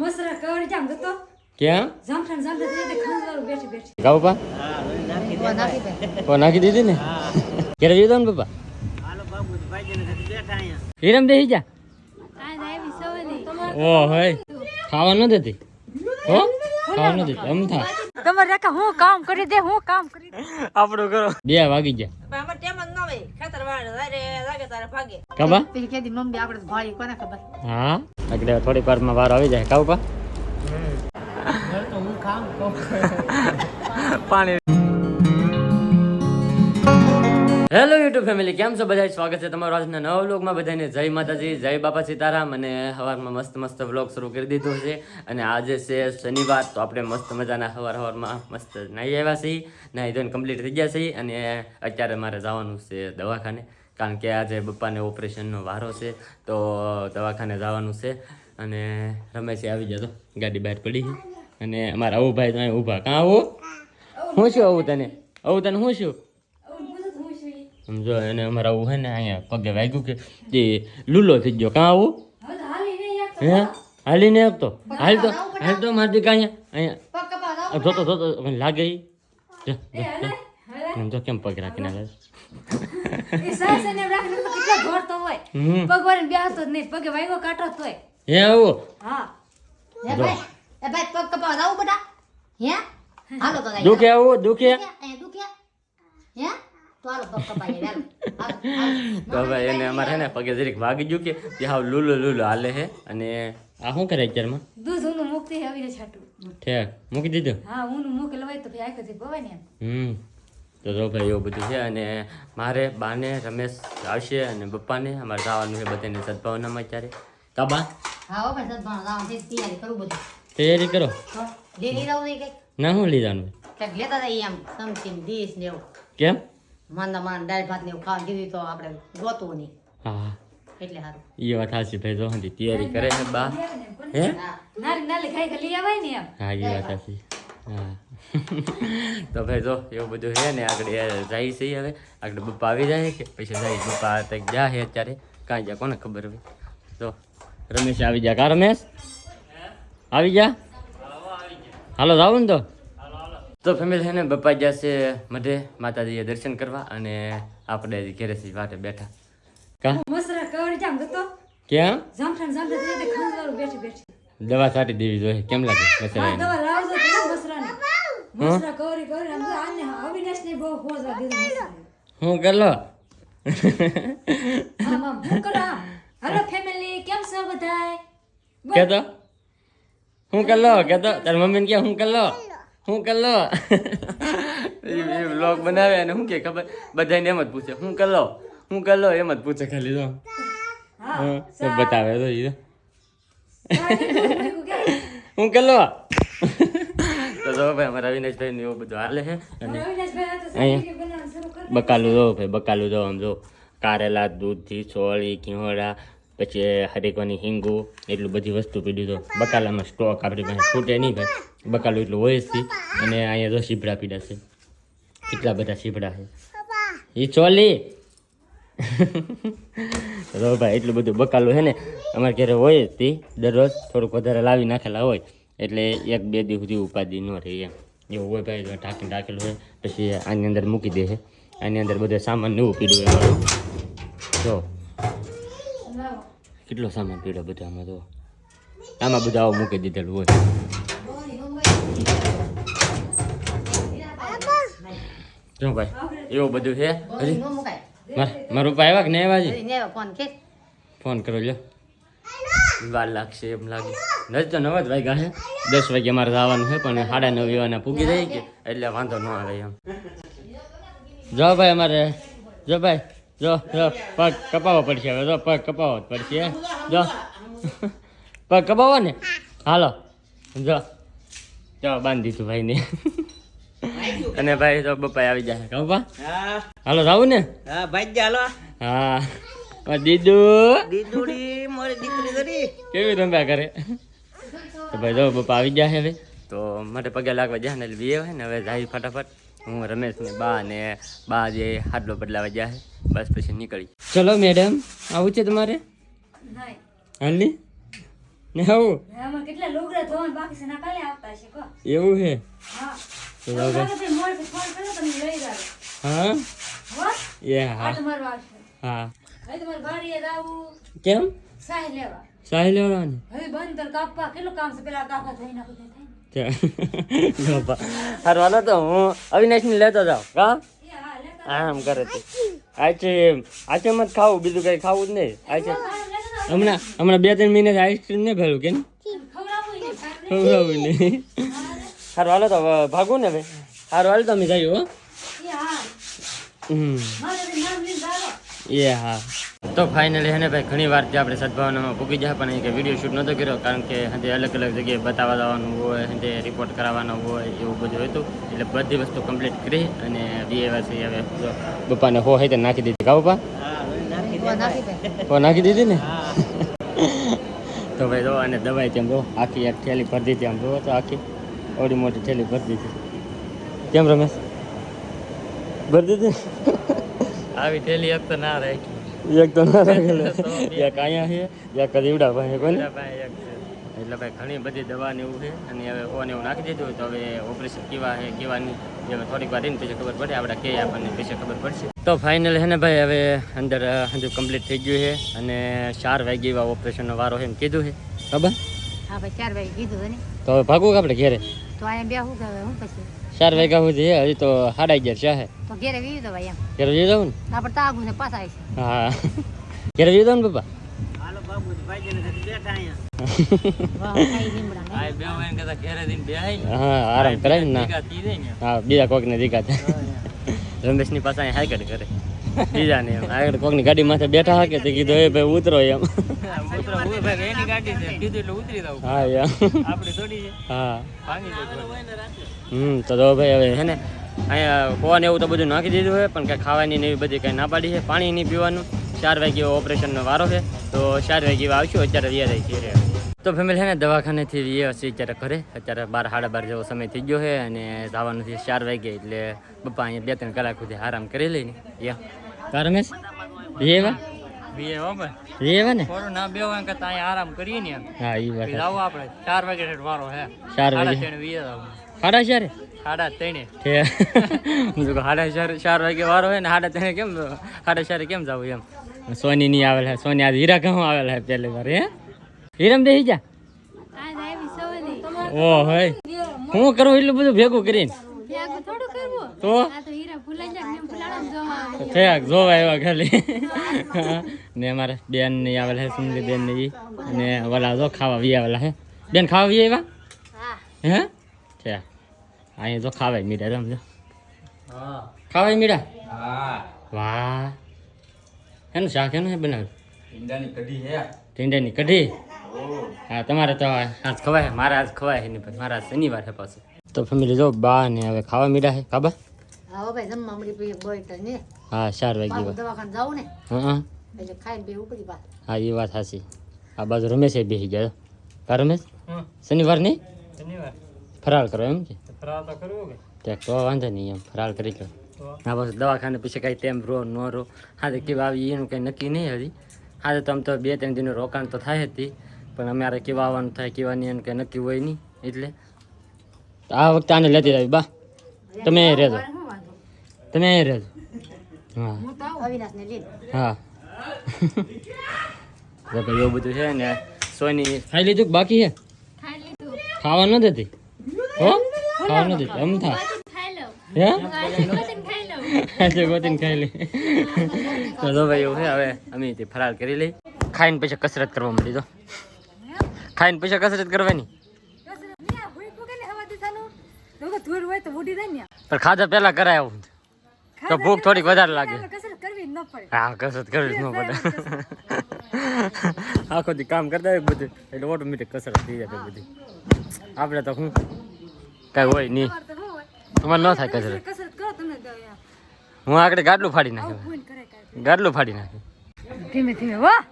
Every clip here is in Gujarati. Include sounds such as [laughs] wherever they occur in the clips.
મસરા કવડી જામ જતો. ક્યાં? જામઠાણ જામઠાણ તે ખંજવાળું બેઠી બેઠી. ગાવ પા? ઓ નાખી દીધી ને? ઘરે જઈ ને પપ્પા? હિરમ બેસી જા. ઓ હોય. ખાવા ન દેતી? હો? ખાવા ન દેતી? એમ થા. તમારે રેખા હું કામ કરી દે હું કામ કરી દે. આપણો કરો બે વાગી ગયા. કાબા પેલી કેદી મમ્મી આપણે ભાળી કોને ખબર? હા. આગળ થોડીક વારમાં વાર આવી જાય. કાવ પા? પાણી હેલો યુટ્યુબ ફેમિલી, કેમ છો બધા સ્વાગત છે તમારું આજના નવા વ્લોગમાં. બધાને જય માતાજી, જય બાપા સીતારામ અને સવારમાં મસ્ત મસ્ત વ્લોગ શરૂ કરી દીધો છે. અને આજે છે શનિવાર, તો આપણે મસ્ત મજાના સવાર સવારમાં મસ્ત નાહી આવ્યા છીએ. નાહી ધોઈને કમ્પ્લીટ થઈ ગયા છીએ અને અત્યારે મારે જવાનું છે દવાખાને. કારણ કે આજે પપ્પાને ઓપરેશનનો વારો છે તો દવાખાને જવાનું છે. અને રમેશે આવી જતો ગાડી બહાર પડી છે. અને અમારા આવું ભાઈ તો અહીં ઊભા. કાં આવું? હું છું આવું તને આવું તને હું શું સમજો અને અમારા આવું હે ને અહીંયા પગે વાગ્યું કે એ લૂલો થઈ ગયો. કાં આવું? હે? હાલી નહીં આપતો હાલ તો હાલ તો મારતી કાં અહીંયા? અહીંયા. જોતો જોતો લાગે. જો, કેમ પગ રાખીને એ સાસ એને એમ તો કેટલા દોડતો હોય. પગ વાળીને બેહતો જ નહીં. પગે વાગ્યો કાઢો તોય. હે આવું. હા. એ ભાઈ એ ભાઈ પગ કપાવા જાવું બેટા હે? હાલો તો દુખે આવું દુખે. અહીંયા હે? તો હાલો પગ કપાઈ જાય હાલો. હાલો. [laughs] તો હવે એને અમારે છે ને પગે જરીક વાગી ગયું કે તે હાવ લુલુ લુલુ હાલે છે અને આ શું કરે અત્યારમાં? દૂધ ઊનું મૂકતી આવીને છાટું ઠેક. મૂકી દીધું? હા ઊનું મૂકી લવાય તો ભાઈ આખેથી ભવાય ને હમ. તો જો ભાઈ એવું બધું છે. અને મારે બાને રમેશ આવશે અને પપ્પાને. અમારે જવાનું છે બધાને સદભાવનામાં અત્યારે. કાબા ભાઈ સદભાવના. જાવાનું છે તૈયારી કરું ના શું લીધાનું કેમ? માંદા દાળ ભાત ને ખાવા કીધું તો આપણે ગોતવું નહીં. હા એટલે સારું. એ વાત હાચી ભાઈ જો તૈયારી કરે બા. હે? નારી નાલી ખાઈ ખાઈ લઈ આવાય ને એમ. હા એ વાત સાચી. હા. [laughs] તો ભાઈ જો એવું બધું છે ને આગળ જાય છે હવે. આગળ બપ્પા આવી જાય કે પછી જાય બપ્પા કંઈક જા છે અત્યારે. કાંઈ જા કોને ખબર હોય. તો રમેશ આવી જા કા રમેશ? આવી જા? હાલો જાવ ને તો. તો ફેમિલી છે ને બપ્પા છે મઢે માતાજીએ દર્શન કરવા અને આપણે ઘરેથી વાટે બેઠા. કા? મસરા જામ ક્યાં જામઠાણ જામઠાણ બેઠી બેઠી. દવા છાંટી દેવી જોઈએ કેમ લાગે? હા હું ગલો હું હાલો ફેમિલી કેમ છો બધાય કેતો હું કરલો કેતો તારી મમ્મીને કે હું કરલો હું કરલો એ વ્લોગ બનાવે અને શું કે ખબર બધાને એમ જ પૂછે હું કરલો હું કરલો એમ જ પૂછે ખાલી તો હા તો બતાવે તો તો. કે? હું કરલો તો જો ભાઈ અમારા અવિનાશભાઈ ને એવું બધું હાલે છે. અને અહીંયા. બકાલું જો ભાઈ બકાલું જો આમ જો. કારેલા દૂધથી સોળી ઘીવડા પછી હરેકવાની હિંગુ એટલું બધી વસ્તુ પીડ્યું તો બકાલામાં સ્ટોક આપણી પાસે ફૂટે નહીં ભાઈ. બકાલું એટલું હોય જ અને અહીંયા જો સીભડા પીડા છે. કેટલા બધા સીભડા છે. એ ચોલી [laughs] તો ભાઈ એટલું બધું બકાલું છે ને અમારે ઘરે હોય જ તે. દરરોજ થોડુંક વધારે લાવી નાખેલા હોય. એટલે એક બે દિવસ સુધી ઉપાધિ ન રહે એમ. એવું હોય ભાઈ ઢાંકીને રાખેલું હોય પછી આની અંદર મૂકી દે છે આની અંદર બધો સામાન નવું પીડ્યું એમાં જો. કેટલો સામાન પીડ્યો બધો આમાં તો આમાં બધું આવું મૂકી દીધેલું હોય. જો ભાઈ? એવું બધું છે? મારું ભાઈ ન આવ્યા કે નહીં આવ્યા ફોન કરો લ્યો. વાર લાગશે એમ લાગે. નથી તો નવ જ વાગ્યા છે. દસ વાગે અમારે જવાનું છે પણ સાડા નવ એવાના પૂગી જાય કે એટલે વાંધો ન આવે એમ. જો ભાઈ અમારે જો ભાઈ જો જો પગ કપાવવો પડશે હવે જો પગ કપાવવો જ પડશે. જો. પગ કપાવો ને? હાલો જો. જો બાંધી દીધું ભાઈને. અને ભાઈ તો બપાઈ આવી જાય કહું હાલો જાવું ને? હા ભાઈ હાલો. હા. મારી દીદુ. દીદુડી મારી દીકરી કરી કેવી ધંધા કરે તો ભાઈ જો પપ્પા આવી ગયા છે હવે. તો મારે પગે લાગવા જાય ને એટલે બે હોય ને હવે જાય ફટાફટ. હું રમેશ ને બા ને બા જે હાડલો બદલાવા જાય છે બસ પછી નીકળી. ચલો મેડમ આવું છે તમારે? નહીં. હાલી? ને આવું? કેટલા લુગડા ધોવાના બાકી છે ના કાલે આવતા હશે કો એવું છે? હા. તો તો હવે લાગે છે મોડેથી ફોન કર્યો તમે લઈ જાવ હા? હો? એ હા. હા. કેમ? સાહી લેવા. સાહી લેવાની હવે બંદર કાપવા કેટલું કામ છે? પેલા કાકા થઈ નાખું થાય ને. હારું હાલો તો હું અવિનાશને લેતો જાઉં. કા આમ કરે આજે આજે મત ખાવું બીજું કઈ ખાવું જ નહીં. આજે હમણાં હમણાં બે ત્રણ મહિને આઈસ્ક્રીમ નહીં ભેલું કે ખવડાવું નહીં. સારું હાલો તો ભાગું ને ભાઈ સારું હાલ તો અમે જઈએ હો. હમ મારે તો નામ લઈને જાઓ એ હા. તો ફાઇનલી હે ને ભાઈ ઘણી વાર આપણે સદભાવનામાં પૂકી જાય પણ કે વીડિયો શૂટ નહોતો કર્યો કારણ કે હજી અલગ અલગ જગ્યાએ બતાવવા જવાનું હોય હજી રિપોર્ટ કરાવવાનો હોય એવું બધું હતું. એટલે બધી વસ્તુ કમ્પ્લીટ કરી અને બે વર્ષે હવે બપાને હો તો નાખી દીધી. કા દે. હો નાખી દીધી ને? [laughs] તો ભાઈ જો અને દવાઈ તેમ જો આખી એક થેલી ભરી દીધી આમ જો તો આખી ઓડી મોટી થેલી ભરી દીધી. કેમ રમેશ? ભરી દીધી? આવી થેલી એક તો ના રાખી. એક તો ના રાખેલો [laughs] એક અહીંયા છે એક કદીવડા ભાઈ કોને એક એટલે ભાઈ ઘણી બધી દવા ને એવું છે અને હવે ઓને એવું નાખી દીધું તો હવે ઓપરેશન કેવા છે કેવા નહીં. હવે થોડીક વાર રહીને પછી ખબર પડે આપણે કે આપણને પછી ખબર પડશે. તો ફાઇનલ છે ને ભાઈ હવે અંદર હજુ કમ્પ્લીટ થઈ ગયું છે અને ચાર વાગે એવા ઓપરેશનનો વારો છે એમ કીધું છે. ખબર હા ભાઈ ચાર વાગે કીધું તો હવે ભાગવું આપણે ઘેરે? તો અહીંયા બે શું કહેવાય હું પછી? ચાર વાગ્યા સુધી છે હજી તો સાડા અગિયાર છે તો ઘેરે વીવી દો ભાઈ ઘેરે જઈ દઉં ને? આપણે તો આગું ને પાછા આવી છે હા. ઘેરે જઈ દઉં ને પપ્પા? હાલો બાબુ ભાઈ ને બેઠા અહીંયા. [laughs] વાહ, ખાઈ લીમડા ને. આ બે હોય ને કદાચ ઘેરે જઈને બેહાય ને. હા આરામ કરાય ને ના. ભેગા થઈ ને. હા બીજા કોકને પાસે અહીં હાઈકડ કરે. બીજા ને એમ આગળ કોકની ગાડી માથે બેઠા હા કે કીધું એ ભાઈ ઉતરો એમ. ઉતરો હમ તો ભાઈ હવે અહીંયા ફોન એવું તો બધું નાખી દીધું છે પણ કાંઈ ખાવાની ને એવી બધી કાંઈ ના પાડી છે પાણી નહીં પીવાનું ચાર વાગે ઓપરેશનનો વારો છે તો ચાર વાગે આવશું અત્યારે વ્યા ઘેરે તો ફેમિલી છે ને દવાખાનેથી વ્યા હશે અત્યારે ઘરે અત્યારે બાર સાડા બાર જેવો સમય થઈ ગયો છે અને જવાનું છે ચાર વાગે એટલે બપા અહીંયા બે ત્રણ કલાક સુધી આરામ કરી લઈને યા રમેશ બે હો ભાઈ. રેવા ને? થોડું ના બે હોય કરતા અહીંયા આરામ કરીએ ને હા એ વાત પછી આપણે. ચાર વાગે ઠેઠ વારો હે. ચાર સાડા વાગે ત્રણ વીએ આવું સાડા ચારે? સાડા ત્રણે. [laughs] હું તો સાડા ચાર ચાર વાગે વારો હોય ને સાડા ત્રણે કેમ સાડા ચારે કેમ જવું એમ? સોની ની આવેલ હે સોની આજ હીરા કહું આવેલ હે પહેલી વાર હે? હીરમ બેસી જા ઓ હોય હું કરું એટલું બધું ભેગું કરીને? તો? થયા જોવા આવ્યા ખાલી. ને અમારે બેન ને આવેલા હે સુંદરી બેન ને ઈ. અને ઓલા જો ખાવા વી આવેલા હે બેન ખાવા વી આવ્યા હે? થયા અહીંયા જો ખાવાય મીડા રમજો હા ખાવાય મીડા હા વાહ. એનું શાક એનું હે બનાવ્યું? ઈંડાની કઢી હે ટીંડાની કઢી? હા. તમારે તો આજ ખવાય મારા આજ ખવાય નહીં મારા શનિવાર છે પાછું. તો ફેમિલી જો બા ને હવે ખાવા મીડા છે ખાબા હા હો ભાઈ જમવા મળી પછી બોય તો ને. હા ચાર દવાખાને જાવું ને. હા એટલે ખાઈને બે ઉપડી પાછ. હા એ વાત સાચી. આ બાજુ રમેશ બેસી ગયા. હા રમેશ? શનિવાર નહીં? શનિવાર. ફરાળ કરો એમ કે? ફરાળ તો કરવું કે? ત્યાં તો વાંધો નહીં એમ ફરાળ કરી લો. હા બસ દવાખાને પછી કાંઈ તેમ રો ન રો હા તો કેવા આવી એનું કંઈ નક્કી નહીં હજી. હા તો તમ તો બે ત્રણ દિનનું રોકાણ તો થાય જ હતી પણ અમારે કેવા આવવાનું થાય કેવા નહીં એનું કંઈ નક્કી હોય નહીં એટલે. આ વખતે આને લેતી આવી બા. તમે રહેજો. તમે અહીં રહેજો. હા. હા [laughs] તો ભાઈ એવું બધું છે ને સોની ખાઈ લીધું કે બાકી છે? ખાવા ન દેતી? હો? ખાવા ન દેતી? એમ થા હે આજે ગોતીને ખાઈ લે. [laughs] તો ભાઈ એવું છે હવે અમે તે ફરાર કરી લઈ. ખાઈને પછી કસરત કરવા મળી તો ખાઈને પછી કસરત કરવાની. ધૂળ હોય તો ઉડી જાય ને પણ ખાધા પહેલા કરાય આવું. તો ભૂખ થોડીક વધારે લાગે. હા કસરત કરવી જ ન પડે. આખો દી કામ કરતા હોય બધું એટલે ઓટોમેટિક કસરત થઈ જાય બધી. આપણે તો શું? કાંઈ હોય નહીં. તમારે ન થાય કસરત. હું આગળ ગાડલું ફાડી નાખ્યું ગાડલું ફાડી નાખ્યું ધીમે ધીમે વાહ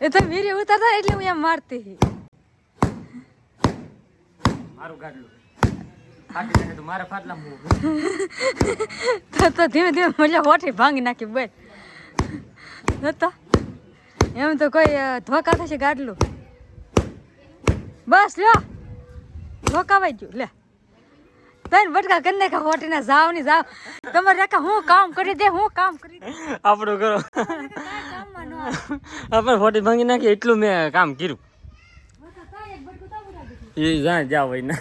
એ તો વીરે ઉતારતા એટલે હું એમ મારતી. મારું ગાડલું ફાટી તો ફાટલા તો તો ધીમે ધીમે મજા હોઠી ભાંગી નાખી બે જોતા એમ તો કોઈ ધોકા થશે ગાડલું. બસ લ્યો. ધોકાવાઈ ગયું. લે. તને બટકા કરી નાખા હોટીના જાવની જાવ તમારે રેખા હું કામ કરી દે હું કામ કરી દે. આપણું કરો કામમાં ન આવે. આપણે ફોટી ભાંગી નાખી એટલું મેં કામ કર્યું કાંઈ એક બટકું તો ઉડાડી દીધું. એ જ્યાં જાવ હોય ને.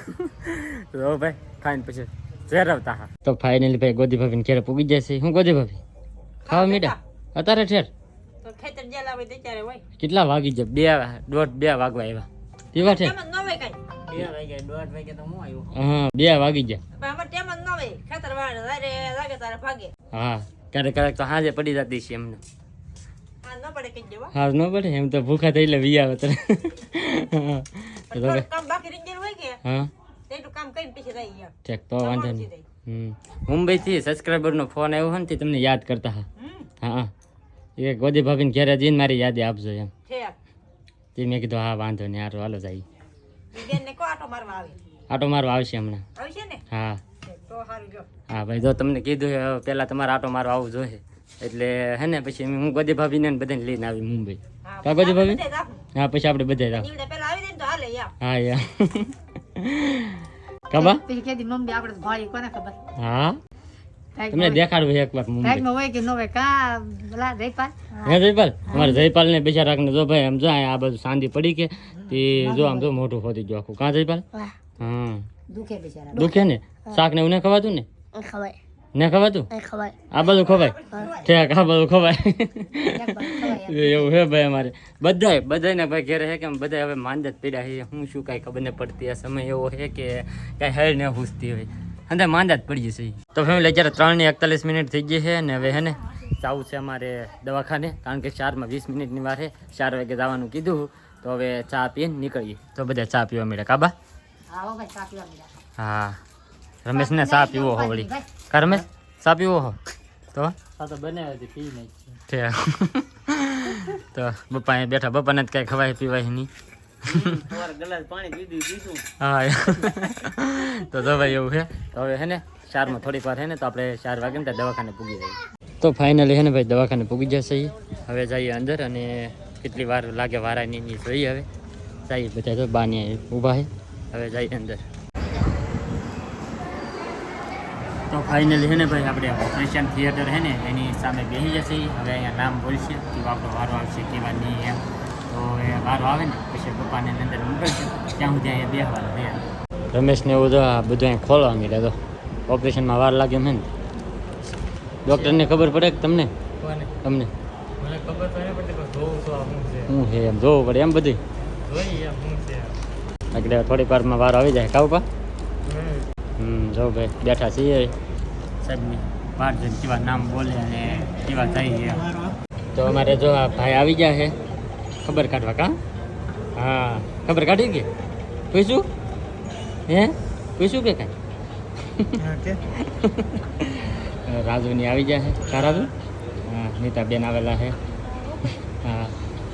તો ભાઈ ખાઈને પછી ઝેરવતા હા. તો ફાઇનલી ભાઈ ગોદી ભાભી ને ઘેરે પૂગી જશે. હું ગોદી ભાભી? ખાવા મીઠા. અત્યારે ઠેર. કેટલા વાગી જાય બે દોઢ બે વાગવા આવ્યા. કેવા તો હું હા બે વાગી ગયા. પણ અમારે તેમ જ ન હોય ખેતર વાળે તારે લાગે તારે ભાગે. હા ક્યારેક ક્યારેક તો હાજે પડી જતી છે એમને. આ ન પડે કઈ દેવા હાર ન પડે. એમ તો ભૂખા થઈ એટલે વી આવે ત્યારે હા. તો તો ભાઈ કામ બાકી રહી હોય કે? હા. તેટલું કામ કરીને પછી રહી ગયા ઠીક તો વાંધો નહીં. હમ. મુંબઈથી સબસ્ક્રાઈબરનો ફોન આવ્યો હોય ને તે તમને યાદ કરતા હા. હા એ ગોદી ભાભીને ઘેરે જઈને મારી યાદી આપજો એમ. તે મેં કીધું હા વાંધો નહીં હારું હાલો જાય. આટો મારવા આવે. આટો મારો આવશે હમણાં. હા. હા ભાઈ જો તમને કીધું હવે તમારે આટો મારો આવવું જોઈએ. એટલે હે ને પછી હું ગોદી ભાભીને ને બધાને લઈને આવી મુંબઈ. હા કા ગોદી ભાભી? હા પછી આપણે બધા હા યાર કબા પછી કીધી મમ્મી આપણે ભાળી કોને ખબર? હા? તમને દેખાડવું છે એક વાર મુંબઈ હોય કે ન હોય કા બોલા જયપાલ? હે જયપાલ? અમારે જયપાલ ને બેચારા ને જો ભાઈ આમ જો આ બધું શાંતિ પડી કે તે જો આમ જો મોટું ખોદી જો આખું. કાં જયપાલ? હા. દુખે બિચારા દુખે ને? શાક ને એવું ખવાતું ને? ખવાય. ને ખવાતું તું? આ બધું ખવાય? ઠેક આ બધું ખવાય. એવું હે ભાઈ અમારે. બધાય બધાને ભાઈ ઘેરે હે કે બધા બધાય હવે માંદ જ પીડા છે હું શું કાંઈ ખબર ન પડતી. આ સમય એવો છે કે કાંઈ હેર ને પૂછતી હોય. અંદર માંદા જ પડી જશે. તો ફેમિલી અત્યારે ત્રણ ને એકતાલીસ મિનિટ થઈ ગઈ છે ને હવે હે ને જવું છે અમારે દવાખાને કારણ કે ચારમાં વીસ મિનિટની વાર છે ચાર વાગે જવાનું કીધું. તો હવે ચા પીને નીકળીએ. તો બધા ચા પીવા મળે કાબા? હા રમેશને ચા પીવો હો રમેશ ચા પીવો હો. તો? આ તો બનાવી હતી પી નહીં છે. તો બપ્પા અહીંયા બેઠા બપ્પાને જ કાંઈ ખવાય પીવાય નહીં. તો તો એવું છે. તો હવે હે ને ચારમાં થોડીક વાર હે ને તો આપણે ચાર વાગે ને દવાખાને પૂગી જઈએ. તો ફાઇનલી હે ને ભાઈ દવાખાને પૂગી જશે હવે જઈએ અંદર અને કેટલી વાર લાગે વારાની ની જોઈએ હવે. જઈએ બધા તો બાની ઊભા છે હવે જઈએ અંદર. તો ફાઇનલી છે ને ભાઈ આપણે ઓપરેશન થિયેટર છે ને એની સામે બેસી જશે. હવે અહીંયા નામ બોલશે કેવો આપણો વારો આવશે કેવા નહીં એમ. તો એ વારો આવે ને પછી પપ્પાને અંદર મોકલશે. ત્યાં સુધી અહીંયા બેસવાનું છે રમેશને એવું તો આ બધું અહીંયા ખોલવા મીડે તો ઓપરેશનમાં વાર લાગે એમ હે ને. ડૉક્ટરને ખબર પડે કે તમને? કોને? તમને. મને ખબર તો નહીં પડતી પણ જોઉં છું આ શું છે. શું છે એમ જોવું પડે એમ બધું જોઈએ આ શું છે. એટલે થોડીક વારમાં વારો આવી જાય કાવ પા હમ. હમ જો ભાઈ બેઠા છીએ. સાહેબની પાંચ જણ કેવા નામ બોલે અને કેવા થાય છે. તો અમારે જો આ ભાઈ આવી ગયા છે. ખબર કાઢવા કા? હા ખબર કાઢી કે? પૂછ્યું? હે? પૂછ્યું કે કાંઈ? રાજુની આવી ગયા છે. કા રાજુ? હા નીતાબેન આવેલા છે. હા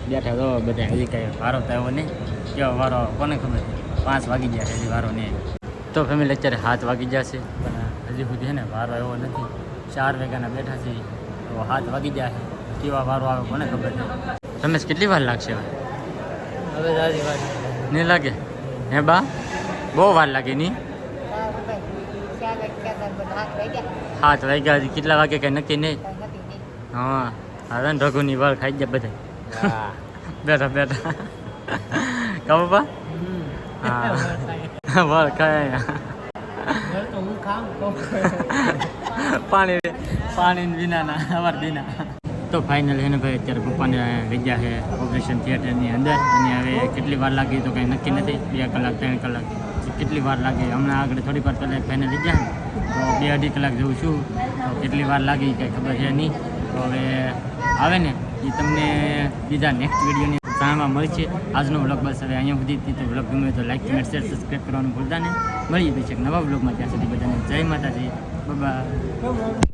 બેઠા તો બધા હજી કાંઈ વારો તો આવ્યો નહીં. કેવો વારો કોને ખબર? પાંચ વાગી ગયા છે હજી વારો નહીં તો ફેમિલી અત્યારે હાથ વાગી જશે. પણ હજી સુધી ને વારો એવો નથી. ચાર વાગ્યાના બેઠા છે તો હાથ વાગી જશે કેવા વારો આવે કોને ખબર છે? રમેશ કેટલી વાર લાગશે હવે? હવે નહીં લાગે? હે બા? બહુ વાર લાગે નહીં? હાથ વાગ્યા હજી કેટલા વાગે કઈ નક્કી નહીં? હા હવે ને રઘુની વાળ ખાઈ ગયા બધા. બેઠા બેઠા. કહો બા. હા. [laughs] પાણી પાણી વિનાના અવાર વિના. તો ફાઇનલ એને ભાઈ અત્યારે પપ્પાને ગયા છે ઓપરેશન થિયેટરની અંદર. અને હવે કેટલી વાર લાગી તો કંઈ નક્કી નથી. બે કલાક ત્રણ કલાક. કેટલી વાર લાગે? હમણાં આગળ થોડી વાર પહેલાં ફાઇનલ ગયા તો બે અઢી કલાક જઉં છું. તો કેટલી વાર લાગી કંઈ ખબર છે નહીં. તો હવે આવે ને એ તમને બીજા નેક્સ્ટ વિડીયોની જાણવા મળશે આજનો વ્લોગ બસ હવે અહીંયા સુધી. તો વ્લોગ ગમે તો લાઈક કમેન્ટ શેર સબસ્ક્રાઈબ કરવાનું ભૂલતા નહીં. મળીએ પછી એક નવા વ્લોગમાં ત્યાં સુધી બધાને જય માતાજી. બાય